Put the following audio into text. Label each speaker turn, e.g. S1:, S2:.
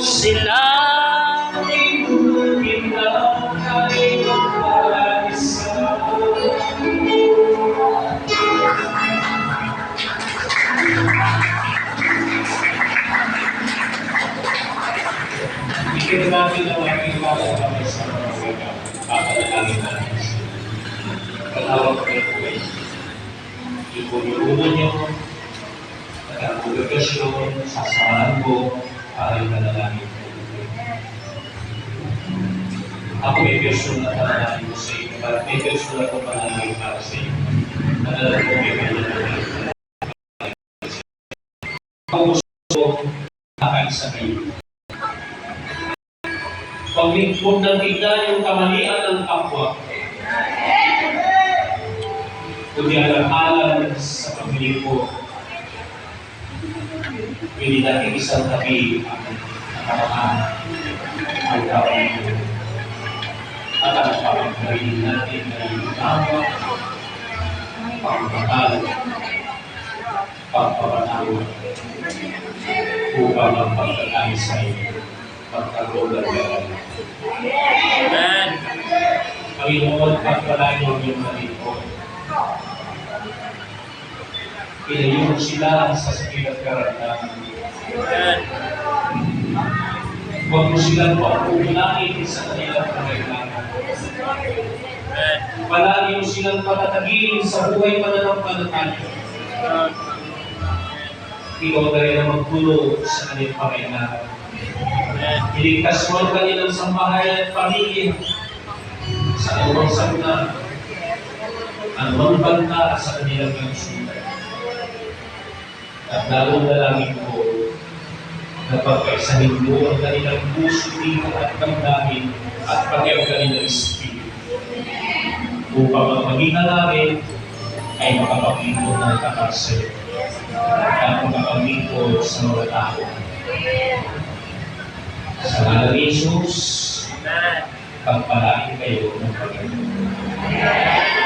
S1: sila
S2: Bigyan natin ang aking mga sa mga wika. Papanalangin natin. Kalawang ko yung buhay. Ipunulo niyo, nagkakuligasyon, sasamahan ko, para yung nanalangin ko. Ako may person na panalangin ko sa iyo. May person na panalangin para sa iyo. Nanalangin ko may panalangin. Ako gusto nakaisa kayo. Pag huwag nakita yung kamalian ng kapwa, kundi alam-alam sa ko, hindi natin isang tabi ang nakamaan ang kapwa at ang pagpapagaling natin ay tama, pagpapal, pagpapatawad, upang ang pagkakais ay pagkaroon ng.
S1: Amen.
S2: Panginoon, pagpalain mo yung Ilayo sila sa sakit at karamdaman. Huwag mo silang papukulangin sa kanilang pangailangan.
S1: Amen.
S2: Palagi mo silang patatagin sa buhay pananampalataya. Ikaw na rin ang magtulo sa kanilang pangailangan. Iligtas mo ang kanilang sambahayan at pamilya sa anumang sakuna, anumang banta sa kanilang kalusugan. At lalong dalangin ko na pagkaisahin mo ang kanilang puso, dito at damdamin at pati ang kanilang espiritu. Upang ang magina namin ay makapaglikod ng kakarse at makapaglikod sa mga tao. Sa ni Jesus, pagpalain kayo ng Panginoon.